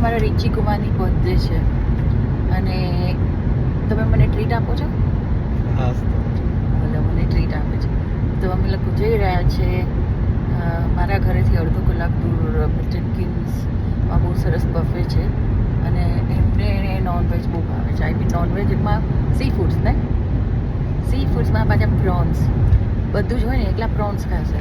મારા રિચી કુમારની બર્થડે છે. અને તમે મને ટ્રીટ આપો છો? હા બોલો મને ટ્રીટ આપે છે. તો અમે લોકો જઈ રહ્યા છે મારા ઘરેથી અડધો કલાક દૂર મિલ્ટન કિંગ્સમાં બહુ સરસ બફે છે. અને એમને નોનવેજ બહુ ભાવે છે. આઈ મીન નોનવેજમાં સી ફૂડ્સ ને? સી ફૂડ્સમાં પાછા પ્રોન્સ બધું જ હોય ને એકલા પ્રોન્સ ખાશે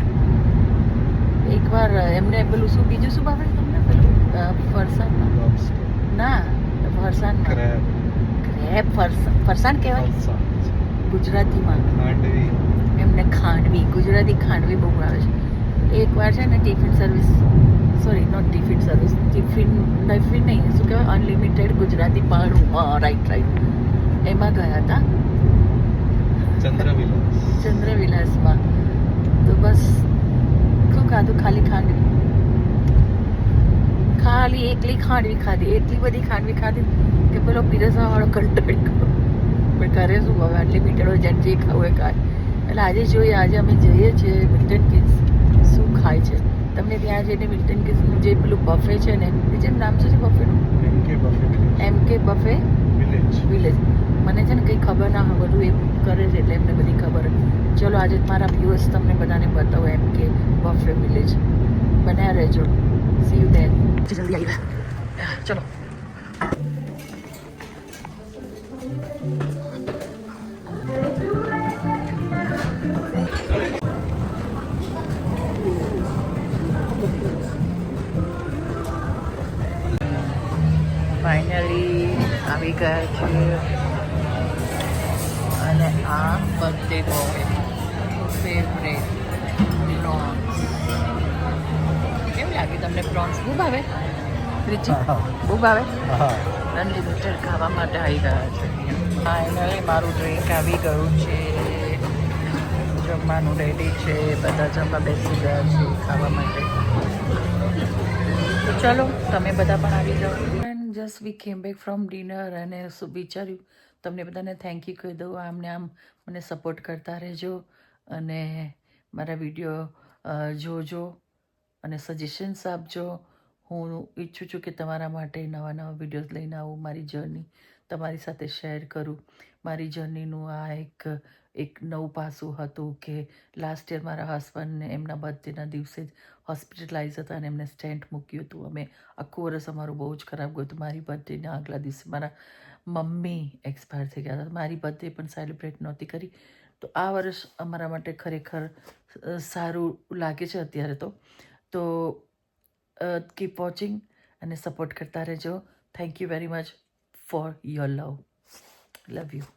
એકવાર એમને પેલું શું બીજું શું ભાવે તમને પેલું અ, ફરસાણમાં લોબસ્ટર ના ફરસાણમાં ક્રેબ ફરસાણ ફરસાણ કહેવાય? ફરસાણ. ગુજરાતીમાં. એમને ખાંડવી ગુજરાતી ખાંડવી બહુ ભાવે છે. એકવાર છે ને tiffin service sorry not tiffin service tiffin tiffin નહીં શું કહેવાય? અનલિમિટેડ ગુજરાતી પાણું રાઈટ રાઈટ એમાં ગયા હતા. ચંદ્રવિલાસ. ચંદ્રવિલાસમાં. તો બસ શું ખાધું? ખાલી ખાંડવી. ખાલી એકલી ખાંડવી ખાધી એટલી બધી ખાંડવી ખાધી કે પેલો પીરસવાવાળો કંટાળી ગયો. પણ ઘરે શું હવે આટલી હોય જેને જે ખાવું એ ખાય એટલે આજે જોઈએ આજે અમે જઈએ છીએ મિલ્ટન કિડ્સ શું ખાય છે? તમને ત્યાં જઈને મિલ્ટન કિડ્સનું જે પેલું બફે છે ને એ જેમ નામ શું છે બફેનું એમ કે બફેટ એમ કે બફે વિલેજ વિલેજ મને છે ને કંઈ ખબર ના હોય બધું એ કરે છે એટલે એમને બધી ખબર ચલો આજે મારા વ્યૂઅર્સ તમને બધાને બતાવો એમ કે બફે વિલેજ બન્યા રહેજો સી યુ દેર જલ્દી આવી ગયા ચલો ફાઇનલી આવી ગયા છીએ અને આ બર્થડે બોય ફેવરેટ પ્રોન્સ કેમ લાગે તમને પ્રોન્સ રીચી હા. બહુ ભાવે અનલિમિટેડ ખાવા માટે આવી ગયા છે. ફાઇનલી મારું ડ્રિંક આવી ગયું છે. જમવાનું રેડી છે. બધા જમવા બેસી ગયા છે ખાવા માટે. તો ચલો તમે બધા પણ આવી જાઓ. એન્ડ જસ્ટ વી કેમ બેક ફ્રોમ ડિનર અને શું વિચાર્યું તમને બધાને થેન્ક યુ કહી દઉં. આમને આમ મને સપોર્ટ કરતા રહેજો અને મારા વીડિયો જોજો. અને સજેશન્સ આપજો હું ઈચ્છું છું કે તમારા માટે નવા નવા વિડીયોઝ લઈને આવું મારી જર્ની તમારી સાથે શેર કરું. મારી જર્નીનું આ એક એક નવું પાસું હતું કે લાસ્ટ યર મારા હસબન્ડને એમના બર્થડેના દિવસે જ હોસ્પિટલાઇઝ હતા અને એમને સ્ટેન્ટ મૂક્યું હતું. અમે આખું વર્ષ અમારું બહુ જ ખરાબ ગયું હતું. મારી બર્થડેના આગલા દિવસે મારા મમ્મી એક્સપાયર થઈ ગયા હતા. મારી બર્થડે પણ સેલિબ્રેટ નહોતી કરી. તો આ વર્ષ અમારા માટે ખરેખર સારું લાગે છે અત્યારે તો. તો કીપ વોચિંગ અને સપોર્ટ કરતા રહેજો. Thank you very much for your love love you